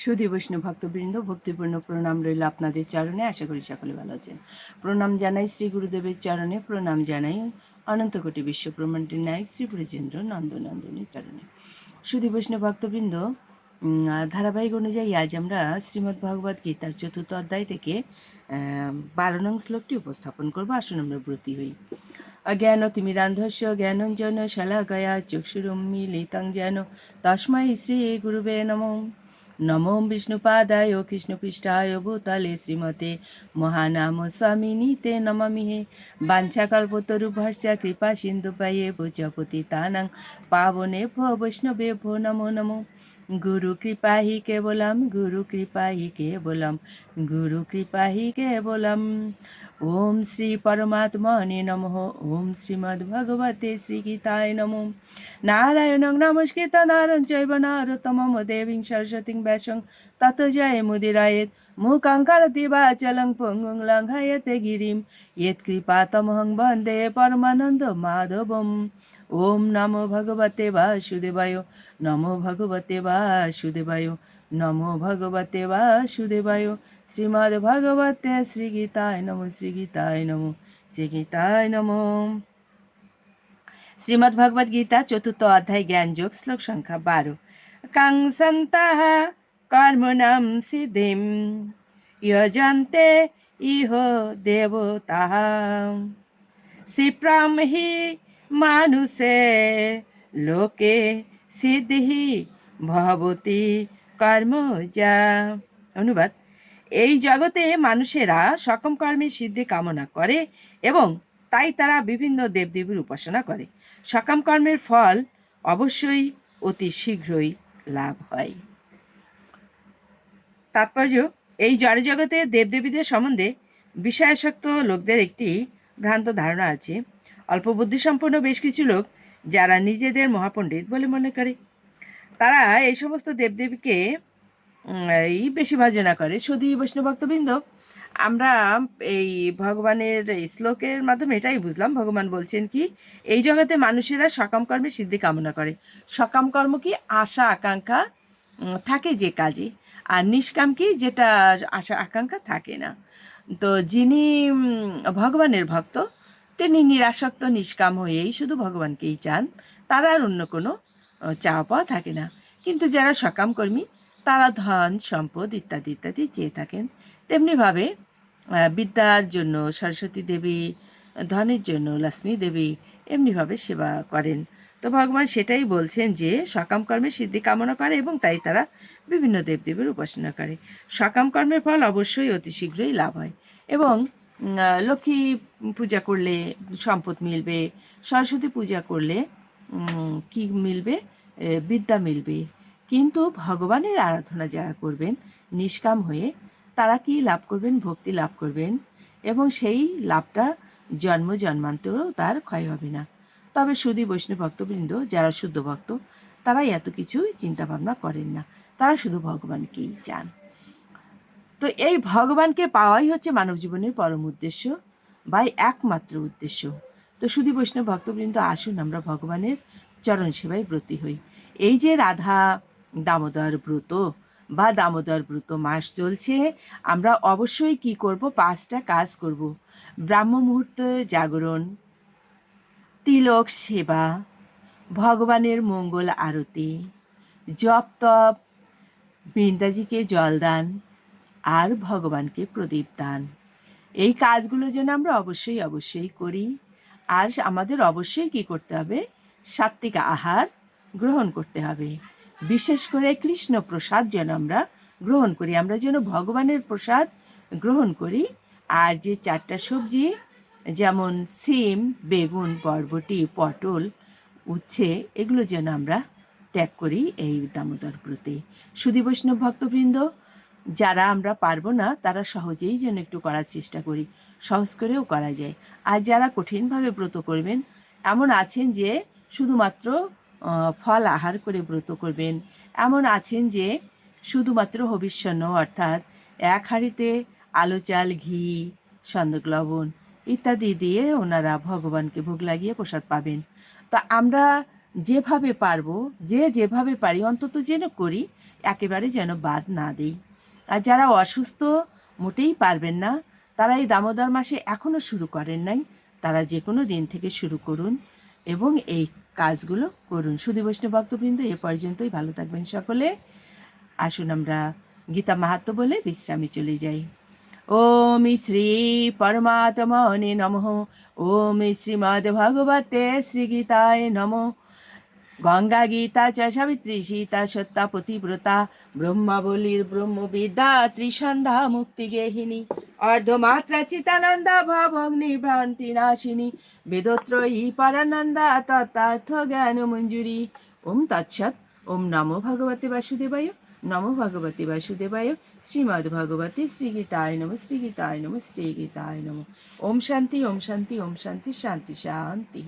সুধী বৈষ্ণব ভক্তবৃন্দ ভক্তিপূর্ণ প্রণাম রইল আপনাদের চরণে। আশা করি সকলে ভালো আছেন। প্রণাম জানাই শ্রী গুরুদেবের চরণে। প্রণাম জানাই অনন্ত কোটি বিশ্ব ব্রহ্মাণ্ডের নায়ক শ্রী ব্রজেন্দ্র নন্দনন্দনের চরণে। সুধী বৈষ্ণব ভক্তবৃন্দ ধারাবাহিক অনুযায়ী আজ আমরা শ্রীমদ্ ভগবদ গীতার চতুর্থ অধ্যায় থেকে বারো নং শ্লোকটি উপস্থাপন করব। আসুন আমরা ব্রতী হই। অজ্ঞান তিমিরান্ধস্য জ্ঞানঞ্জন শলাকয়া চক্ষুরুন্মিলিতং যেন। তস্मै শ্রী গুরুবে নমঃ। নমো বিষ্ণুপাদায় কৃষ্ণপৃষ্ঠায় ভূতলে শ্রীমতে মহানাম স্বামিনীতে নমামিহে বাঞ্ছাকল্পতরুভর্ষ কৃপা সিন্ধু পায়ে ভুজপতি তানাং পাবনে ভো বৈষ্ণবে ভো নমো নমো গুরু কৃপাহি কেবলম, গুরু কৃপাহি কেবলম, গুরু কৃপাহি কেবলম। ওম শ্রী পরমাত্মনে নম, ওম শ্রীমদ্ভগবতে শ্রীগীতায় নম। নারায়ণ নমস্কৃত নারায়ণ চৈব নারোত্তম দেবীং সরস্বতীং ব্যাসং তত জয় মুদিরায়েত। মুখঙ্কারতি বা চলং পুঙ্গুং লঙ্ঘায়তে গিরিম। ইয়ৎকৃপা তমহং বন্দে পরমানন্দ মাধবম। ওম নমো ভগবতে বাসুদেবায়, নমো ভগবতে বাসুদেবায়, নমো ভগবতে বাসুদেবায়। শ্রীমদ্ ভগবতে শ্রী গীতায় নমো শ্রী গীতায় নমো শ্রী গীতায় নমো। শ্রীমদ্ ভগবদ গীতা চতুর্থ অধ্যায়, জ্ঞান যোগ, শ্লোক সংখ্যা বারো। কাংসন্ত কর্মণাম সিদ্ধিম, ইয়জন্তে ইহ দেবতা। শিপ্রাম হি মানুষে, লোকে সিদ্ধি ভবতী কর্ম যা। অনুবাদ, এই জগতে মানুষেরা সকম কর্মের সিদ্ধি কামনা করে এবং তাই তারা বিভিন্ন দেবদেবীর উপাসনা করে। সকাম কর্মের ফল অবশ্যই অতি শীঘ্রই লাভ হয়। তাৎপর্য, এই জড়জগতে দেবদেবীদের সম্বন্ধে বিষয়াসক্ত লোকদের একটি ভ্রান্ত ধারণা আছে। অল্প বুদ্ধিসম্পন্ন বেশ কিছু লোক যারা নিজেদের মহাপণ্ডিত বলে মনে করে। তারা এই সমস্ত দেবদেবীকে এই বেশি ভজনা করে। শুধু বৈষ্ণব ভক্তবৃন্দ। আমরা এই ভগবানের শ্লোকের মাধ্যমে এটাই বুঝলাম। ভগবান বলছেন কি, এই জগতে মানুষেরা সকাম কর্মে সিদ্ধি কামনা করে। সকাম কর্ম কি? আশা, আকাঙ্ক্ষা থাকে যে কাজে। আর নিষ্কাম কি? যেটা আশা, আকাঙ্ক্ষা থাকে না। তো যিনি ভগবানের ভক্ত তিনি নিরাসক্ত, নিষ্কাম হয়েই শুধু ভগবানকেই চান। তার আর অন্য কোনো চাওয়া পাওয়া থাকে না। কিন্তু যারা সকাম কর্মী, তারা ধন, সম্পদ ইত্যাদি ইত্যাদি চেয়ে থাকেন। তেমনিভাবে বিদ্যার জন্য সরস্বতী দেবী, ধনের জন্য লক্ষ্মী দেবী এমনিভাবে সেবা করেন। তো ভগবান সেটাই বলছেন যে, সকাম কর্মে সিদ্ধি কামনা করে এবং তাই তারা বিভিন্ন দেবদেবীর উপাসনা করে। সকাম কর্মের ফল অবশ্যই অতি শীঘ্রই লাভ হয়। এবং লক্ষ্মী পূজা করলে সম্পদ মিলবে, সরস্বতী পূজা করলে কি মিলবে? বিদ্যা মিলবে। কিন্তু ভগবানের আরাধনা যারা করবেন, নিষ্কাম হয়ে তারা কি লাভ করবেন? ভক্তি লাভ করবেন। এবং সেই লাভটা জন্ম জন্মান্তরেও তার ক্ষয় হবে না। তবে শুধু বৈষ্ণব ভক্তবৃন্দ, যারা শুদ্ধ ভক্ত, তারাই এত কিছু চিন্তা ভাবনা করেন না। তারা শুধু ভগবানকেই চান। তো এই ভগবানকে পাওয়াই হচ্ছে মানব জীবনের পরম উদ্দেশ্য বা একমাত্র উদ্দেশ্য। তো শুধু বৈষ্ণব ভক্তবৃন্দ, আসুন আমরা ভগবানের চরণ সেবায় ব্রতী হই। এই যে রাধা দামোদর ব্রত বা দামোদর ব্রত মাস চলছে, আমরা অবশ্যই কি করব? পাঁচটা কাজ করব। ব্রাহ্ম মুহূর্ত জাগরণ, তিলক সেবা, ভগবানের মঙ্গল আরতি, জপ তপ, বৃন্দাজিকে জলদান আর ভগবানকে প্রদীপ দান। এই কাজগুলো যেন আমরা অবশ্যই অবশ্যই করি। আর আমাদের অবশ্যই কি করতে হবে? সাত্বিক আহার গ্রহণ করতে হবে। বিশেষ করে কৃষ্ণ প্রসাদ যেন আমরা গ্রহণ করি। আমরা যেন ভগবানের প্রসাদ গ্রহণ করি। আর যে চারটা সবজি, যেমন সিম, বেগুন, বরবটি, পটল, উচ্ছে, এগুলো যেন আমরা ত্যাগ করি এই দামোদর ব্রতে। সুধী বৈষ্ণব ভক্তবৃন্দ যারা আমরা পারব না, তারা সহজেই যেন একটু করার চেষ্টা করি। সহজ করেও করা যায়। আর যারা কঠিনভাবে ব্রত করবেন, এমন আছেন যে শুধুমাত্র ফল আহার করে ব্রত করবেন। এমন আছেন যে শুধুমাত্র হবিষ্যন্ন, অর্থাৎ এক হাঁড়িতে আলো, চাল, ঘি, সন্দক, লবণ ইত্যাদি দিয়ে ওনারা ভগবানকে ভোগ লাগিয়ে প্রসাদ পাবেন। তো আমরা যেভাবে পারব, যে যেভাবে পারি, অন্তত যেন করি, একেবারে যেন বাদ না দিই। আর যারা অসুস্থ, মোটেই পারবেন না। তারা এই দামোদর মাসে এখনও শুরু করেন নাই। তারা যে কোনো দিন থেকে শুরু করুন এবং এই কাজগুলো করুন। শুধু বৈষ্ণব ভক্তবৃন্দ, এ পর্যন্তই। ভালো থাকবেন সকলে। আসুন আমরা গীতা মাহাত্ম বলে বিশ্রামে চলে যাই। ওম শ্রী পরমাত্মনে নমঃ। ওম শ্রীমদ্ ভগবতে শ্রীগীতায় নমঃ। গঙ্গা গীতা চ সাবিত্রী সীতা সত্তা পতিব্রতা ব্রহ্মাবলীর ব্রহ্মবিদ্যা ত্রিসন্ধ্যা মুক্তি গেহিনী, অর্ধমাত্রা চিতানন্দা ভবগ্নি ভ্রান্তি নাশিনী, বেদত্রয়ী পরানন্দা তত্ত্বার্থ জ্ঞান মঞ্জুরি। ওম তৎসৎ, ওম নমো ভগবতে বাসুদেবায়, নমো ভগবতে বাসুদেবায়, শ্রীমদ্ ভগবতে শ্রীগীতায় নম শ্রীগীতায় নম শ্রীগীতায় নম। ওম শান্তি ওম শান্তি ওম শান্তি শান্তি শান্তি।